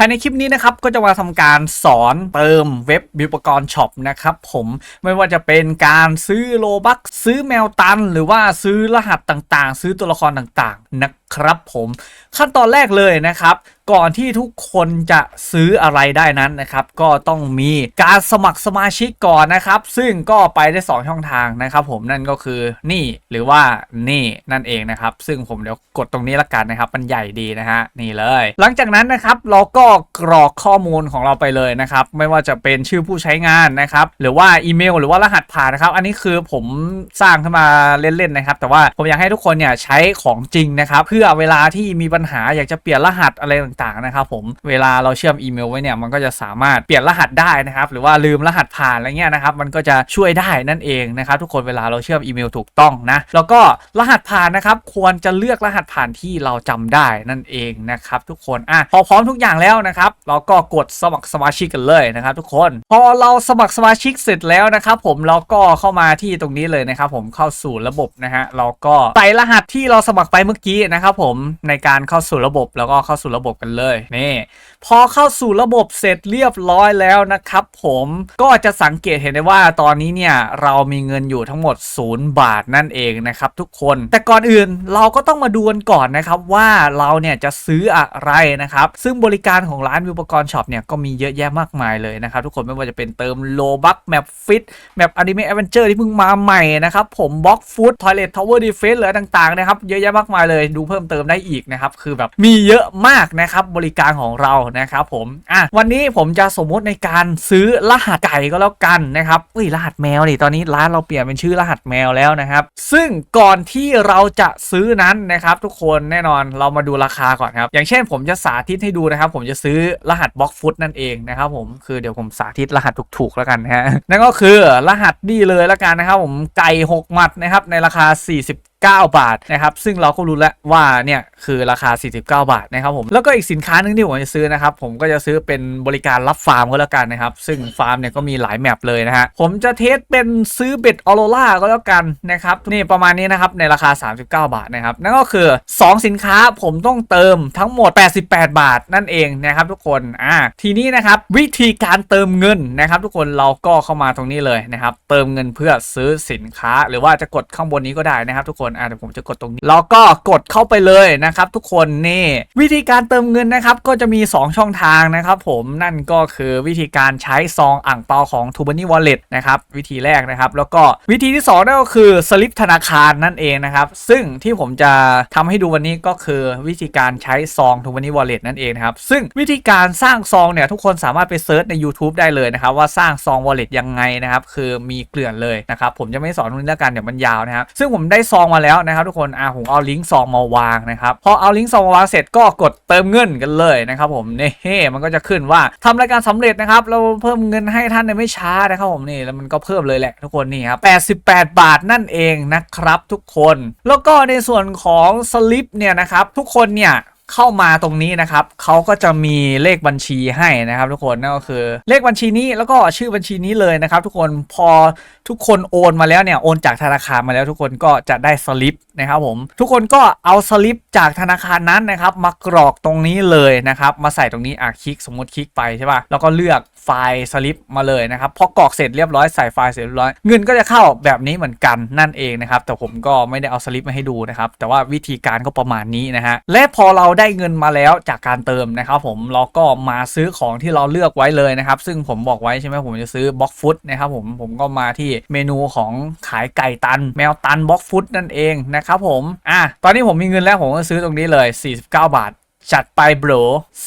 ภายในคลิปนี้นะครับก็จะมาทำการสอนเติมเว็บอุปกรณ์ช็อปนะครับผมไม่ว่าจะเป็นการซื้อโลบักซื้อแมวตัน หรือว่าซื้อรหัสต่างๆ ซื้อตัวละครต่างๆนะครับผม ขั้นตอนแรกเลยนะครับ ก่อนที่ทุกคนจะซื้ออะไรได้นั้นนะครับ ก็ต้องมีการสมัครสมาชิกก่อนนะครับ ซึ่งก็ไปได้ 2 ช่องทางนะครับ ผมนั่นก็คือนี่หรือว่านี่นั่นเองนะครับ ซึ่งผมเดี๋ยวกดตรงนี้ละกันนะครับ มันใหญ่ดีนะฮะนี่เลย หลังจากนั้นนะครับเราก็กรอกข้อมูลของเราไปเลยนะครับ ไม่ว่าจะเป็นชื่อผู้ใช้งานนะครับ หรือว่าอีเมล หรือว่ารหัสผ่านนะครับ อันนี้คือผมสร้างขึ้นมาเล่นๆนะครับ แต่ว่าผมอยากให้ทุกคนเนี่ยใช้ของจริงนะครับ เพื่อเวลาที่มีปัญหาอยากจะเปลี่ยนรหัสอะไรต่างๆนะครับผมเวลาเราเชื่อมอีเมลไว้เนี่ยมันก็จะสามารถเปลี่ยนรหัสได้นะครับหรือว่าลืมรหัสผ่านอะไรเงี้ยนะครับมันก็จะช่วยได้นั่นเองนะครับทุกคนเวลาเราเชื่อมอีเมลถูกต้องนะแล้วก็รหัสผ่านนะครับควรจะเลือกรหัสผ่านที่เราจำได้นั่นเองนะครับทุกคนอะพอพร้อมทุกอย่างแล้วนะครับเราก็กดสมัครสมาชิกกันเลยนะครับทุกคนพอเราสมัครสมาชิกเสร็จแล้วนะครับผมเราก็เข้ามาที่ตรงนี้เลยนะครับผมเข้าสู่ระบบนะฮะเราก็ใส่รหัสที่เราสมัครไปเมื่อกี้นะครับผมในการเข้าสู่ระบบแล้วก็เข้าสู่ระบบกันเลยนี่พอเข้าสู่ระบบเสร็จเรียบร้อยแล้วนะครับผมก็จะสังเกตเห็นได้ว่าตอนนี้เนี่ยเรามีเงินอยู่ทั้งหมด 0 บาทนั่นเองนะครับทุกคน แต่ก่อนอื่นเราก็ต้องมาดูกันก่อนนะครับว่าเราเนี่ยจะซื้ออะไรนะครับซึ่งบริการของร้านอุปกรณ์ช็อปเนี่ยก็มีเยอะแยะมากมายเลยนะครับทุกคนไม่ว่าจะเป็นเติมโลบักแมปฟิตแมปอนิเมะแอดเวนเจอร์ที่เพิ่งมาใหม่นะครับผมบล็อกฟุตทอยเลททาวเวอร์ดีเฟนส์หรือต่างๆนะครับเยอะแยะมากมายเลยดูเพิ่มเติมได้อีกนะครับคือแบบมีเยอะมากนะครับบริการของเรานะครับผมอะวันนี้ผมจะสมมุติในการซื้อรหัสไก่ก็แล้วกันนะครับอุ้ยรหัสแมวนี่ตอนนี้ร้านเราเปลี่ยนเป็นชื่อรหัสแมวแล้วนะครับ ซึ่งก่อนที่เราจะซื้อนั้นนะครับ ทุกคนแน่นอนเรามาดูราคาก่อนครับ อย่างเช่นผมจะสาธิตให้ดูนะครับ ผมจะซื้อรหัสบล็อกฟุตนั่นเองนะครับผมคือเดี๋ยวผมสาธิตรหัสถูกๆแล้วกันนะฮะนั่นก็คือรหัสนี่เลยแล้วกันนะครับ ผมไก่6หมัดนะครับในราคา40 9 บาทนะครับซึ่งเราก็รู้แล้วว่าเนี่ยคือราคา 49 บาทนะครับผมแล้วก็อีกสินค้านึงที่ผมจะซื้อนะครับผมก็จะซื้อเป็นบริการรับฟาร์มก็แล้วกันนะครับซึ่งฟาร์มเนี่ยก็มีหลายแมปเลยนะฮะผมจะเทสเป็นซื้อเบ็ดออโรล่าก็แล้วกันนะครับนี่ประมาณนี้นะครับในราคา 39 บาทนะครับนั่นก็คือ 2 สินค้าผมต้องเติมทั้งหมด 88 บาทนั่นเองนะครับทุกคนอ่าทีนี้นะครับวิธีการเติมเงินนะครับทุกคนเราก็เข้ามาตรงนี้เลยนะครับเติมเงินเพื่อซื้อสินค้า หรือว่าจะกดข้างบนนี้ก็ได้นะครับทุกคนอ่าเดี๋ยวผมจะกดตรงนี้แล้วก็กดเข้าไปเลยนะครับ ทุกคนนี่วิธีการเติมเงินนะครับ ก็จะมี 2 ช่องทางนะครับผมนั่นก็คือวิธีการใช้ซองอ่างเปาของ t u b a n y Wallet นะครับวิธีแรกนะครับ แล้วก็วิธีที่ 2 นั่นก็คือสลิปธนาคารนั่นเองนะครับ ซึ่งที่ผมจะทำให้ดูวันนี้ก็คือวิธีการใช้ซอง t u b a n y Wallet นั่นเองนะครับ ซึ่งวิธีการสร้างซองเนี่ยทุกคนสามารถไปเซิร์ชใน YouTube ได้เลยนะครับ ว่าสร้างซอง Wallet ยังไงนะครับ คือมีเกลื่อนเลยนะครับ ผมจะไม่สอนตรงนี้แล้วกันเดี๋ยวมันยาวนะครับ ซึ่งผมได้ซองมาแล้วนะครับทุกคนอ่าผมเอาลิงก์ซองมาวางนะครับพอเอาลิงก์ซองมาวางเสร็จก็กดเติมเงินกันเลยนะครับผมนี่มันก็จะขึ้นว่าทำรายการสำเร็จนะครับเราเพิ่มเงินให้ท่านในไม่ช้านะครับผมนี่แล้วมันก็เพิ่มเลยแหละทุกคนนี่ครับ88 บาทนั่นเองนะครับทุกคน แล้วก็ในส่วนของสลิปเนี่ยนะครับทุกคนเนี่ย เข้ามาตรงนี้นะครับเขาก็จะมีเลขบัญชีให้นะครับทุกคนนั่นก็คือ เลขบัญชีนี้แล้วก็ชื่อบัญชีนี้เลยนะครับ ทุกคนพอทุกคนโอนมาแล้วเนี่ยโอนจากธนาคารมาแล้วทุกคนก็จะได้สลิป นะครับผมทุกคนก็เอาสลิปจากธนาคารนั้นนะครับมากรอกตรงนี้เลยนะครับมาใส่ตรงนี้อะคลิกสมมติคลิกไปใช่ป่ะแล้วก็เลือกไฟล์สลิปมาเลยนะครับพอกรอกเสร็จเรียบร้อยใส่ไฟล์เสร็จเรียบร้อยเงินก็จะเข้าแบบนี้เหมือนกันนั่นเองนะครับแต่ผมก็ไม่ได้เอาสลิปมาให้ดูนะครับแต่ว่าวิธีการก็ประมาณนี้นะฮะและพอเราได้เงินมาแล้วจากการเติมนะครับผมเราก็มาซื้อของที่เราเลือกไว้เลยนะครับซึ่งผมบอกไว้ใช่ไหมผมจะซื้อบล็อกฟุตนะครับผมผมก็มาที่เมนูของขายไก่ตัน แมวตันบล็อกฟุตนั่นเองนะครับครับผม อะ ตอนนี้ผมมีเงินแล้วผมก็ซื้อตรงนี้เลย 49 บาท จัดไปโบร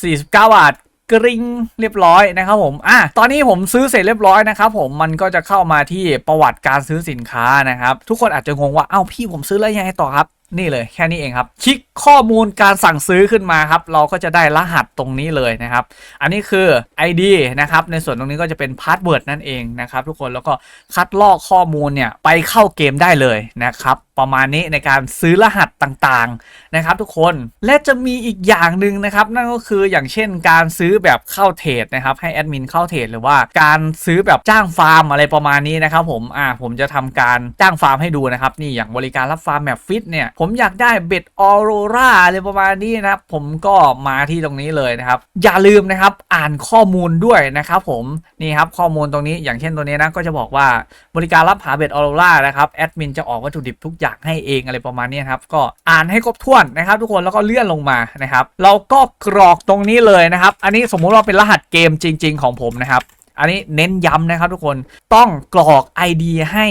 49 บาทกริงเรียบร้อยนะครับผม อะ ตอนนี้ผมซื้อเสร็จเรียบร้อยนะครับผม มันก็จะเข้ามาที่ประวัติการซื้อสินค้านะครับ ทุกคนอาจจะงงว่า เอ้าพี่ผมซื้อแล้วยังไงต่อครับ นี่เลยแค่นี้เองครับ คลิกข้อมูลการสั่งซื้อขึ้นมาครับ เราก็จะได้รหัสตรงนี้เลยนะครับ อันนี้คือ ID นะครับ ในส่วนตรงนี้ก็จะเป็นพาสเวิร์ดนั่นเองนะครับทุกคน แล้วก็คัดลอกข้อมูลเนี่ยไปเข้าเกมได้เลยนะครับ ประมาณนี้ในการซื้อรหัสต่างๆนะครับทุกคนและจะมีอีกอย่างหนึ่งนะครับ นั่นก็คืออย่างเช่นการซื้อแบบเข้าเทรดนะครับให้แอดมินเข้าเทรดหรือว่าการซื้อแบบจ้างฟาร์มอะไรประมาณนี้นะครับผมอ่าผมจะทำการจ้างฟาร์มให้ดูนะครับนี่อย่างบริการรับฟาร์มแบบฟิตเนี่ยผมอยากได้เบ็ดออโรราอะไรประมาณนี้นะครับผมก็มาที่ตรงนี้เลยนะครับ อย่าลืมนะครับอ่านข้อมูลด้วยนะครับผมนี่ครับข้อมูลตรงนี้อย่างเช่นตัวนี้นะก็จะบอกว่าบริการรับหาเบ็ดออโรรานะครับแอดมินจะออกวัตถุดิบทุกอย่างให้เองอะไรประมาณนี้ครับก็อ่านให้ครบถ้วนนะครับ ทุกคนแล้วก็เลื่อนลงมานะครับ เราก็กรอกตรงนี้เลยนะครับ อันนี้สมมุติว่าเป็นรหัสเกมจริง ๆ ของผมนะครับ อันนี้เน้นย้ำนะครับทุกคนต้องกรอก ID ให้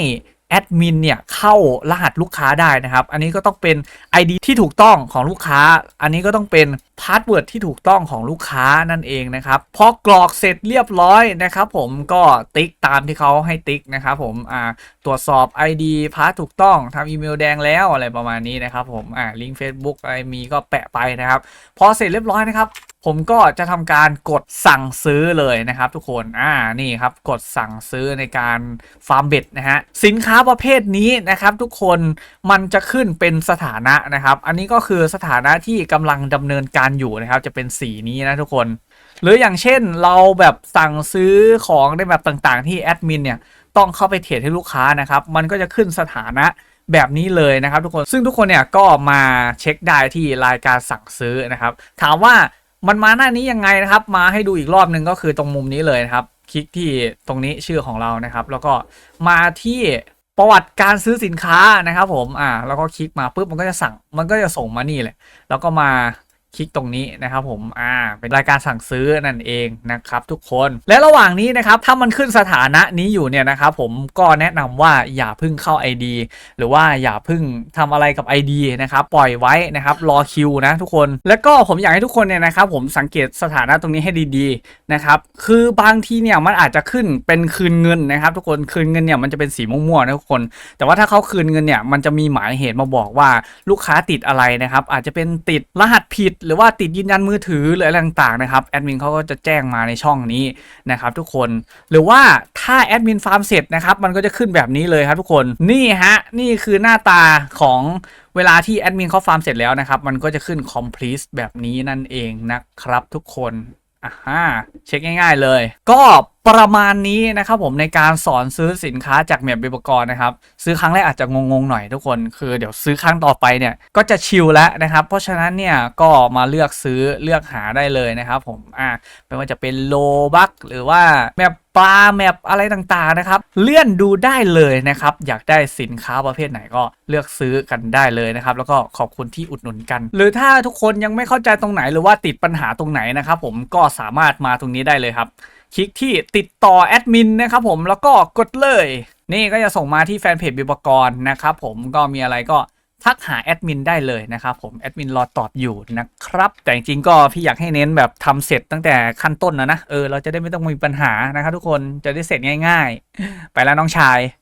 แอดมินเนี่ยเข้ารหัสลูกค้าได้นะครับ อันนี้ก็ต้องเป็น ID ที่ถูกต้องของลูกค้า อันนี้ก็ต้องเป็นพาสเวิร์ดที่ถูกต้องของลูกค้านั่นเองนะครับพอกรอกเสร็จเรียบร้อยนะครับ ผมก็ติ๊กตามที่เขาให้ติ๊กนะครับผมอ่าตรวจสอบ ID พาสถูกต้องทำอีเมลแดงแล้วอะไรประมาณนี้นะครับผมอ่าลิงก์ Facebook อะไรมีก็แปะไปนะครับ พอเสร็จเรียบร้อยนะครับผมก็จะทำการกดสั่งซื้อเลยนะครับ ทุกคน อ่า นี่ครับ กดสั่งซื้อในการฟาร์มเบ็ดนะฮะ สินค้าประเภทนี้นะครับ ทุกคน มันจะขึ้นเป็นสถานะนะครับ อันนี้ก็คือสถานะที่กำลังดำเนินการอยู่นะครับ จะเป็นสีนี้นะทุกคน หรืออย่างเช่นเราแบบสั่งซื้อของในแบบต่างๆ ที่แอดมินเนี่ยต้องเข้าไปเทรดให้ลูกค้านะครับ มันก็จะขึ้นสถานะแบบนี้เลยนะครับทุกคน ซึ่งทุกคนเนี่ยก็มาเช็คได้ที่รายการสั่งซื้อนะครับ ถามว่า มันมาหน้านี้ยังไงนะครับ มาให้ดูอีกรอบหนึ่งก็คือตรงมุมนี้เลยนะครับ คลิกที่ตรงนี้ชื่อของเรานะครับ แล้วก็มาที่ประวัติการซื้อสินค้านะครับผมอ่าแล้วก็คลิกมาปุ๊บมันก็จะสั่งมันก็จะส่งมานี่แหละแล้วก็มา คลิกตรงนี้นะครับผม อ่า เป็นรายการสั่งซื้อนั่นเองนะครับทุกคน และระหว่างนี้นะครับ ถ้ามันขึ้นสถานะนี้อยู่เนี่ยนะครับผม ก็แนะนำว่าอย่าพิ่งเข้า ID หรือว่าอย่าพิ่งทำอะไรกับ ID นะครับ ปล่อยไว้นะครับ รอคิวนะทุกคน แล้วก็ผมอยากให้ทุกคนเนี่ยนะครับผมสังเกตสถานะตรงนี้ให้ดีๆนะครับ คือบางทีเนี่ยมันอาจจะขึ้นเป็นคืนเงินนะครับทุกคน คืนเงินเนี่ยมันจะเป็นสีม่วงๆนะทุกคน แต่ว่าถ้าเขาคืนเงินเนี่ยมันจะมีหมายเหตุมาบอกว่าลูกค้าติดอะไรนะครับ อาจจะเป็นติดรหัสผิดหรือว่าติดยืนยันมือถือหรืออะไรต่างๆนะครับแอดมินเขาก็จะแจ้งมาในช่องนี้นะครับทุกคนหรือว่าถ้าแอดมินฟาร์มเสร็จนะครับมันก็จะขึ้นแบบนี้เลยครับทุกคนนี่ฮะนี่คือหน้าตาของเวลาที่แอดมินเขาฟาร์มเสร็จแล้วนะครับมันก็จะขึ้น complete แบบนี้นั่นเองนะครับทุกคนอ่าฮะเช็คง่าย ๆเลย ก็ประมาณนี้นะครับผมในการสอนซื้อสินค้าจากเมียบอุปกรณ์นะครับ ซื้อครั้งแรกอาจจะงงๆหน่อยทุกคน คือเดี๋ยวซื้อครั้งต่อไปเนี่ยก็จะชิลแล้วนะครับ เพราะฉะนั้นเนี่ยก็มาเลือกซื้อเลือกหาได้เลยนะครับผมอ่าไม่ว่าจะเป็นโลบักหรือว่าแมปปลาแมปอะไรต่างๆนะครับ เลื่อนดูได้เลยนะครับ อยากได้สินค้าประเภทไหนก็เลือกซื้อกันได้เลยนะครับ แล้วก็ขอบคุณที่อุดหนุนกัน หรือถ้าทุกคนยังไม่เข้าใจตรงไหนหรือว่าติดปัญหาตรงไหนนะครับ ผมก็สามารถมาตรงนี้ได้เลยครับ คลิกที่ติดต่อแอดมินนะครับผมแล้วก็กดเลย นี่ก็จะส่งมาที่แฟนเพจบิบกรนะครับผมก็มีอะไรก็ทักหาแอดมินได้เลยนะครับผมแอดมินรอตอบอยู่นะครับ แต่จริงๆก็พี่อยากให้เน้นแบบทำเสร็จตั้งแต่ขั้นต้นนะนะเออเราจะได้ไม่ต้องมีปัญหานะครับทุกคนจะได้เสร็จง่าย ๆ ไปแล้วน้องชาย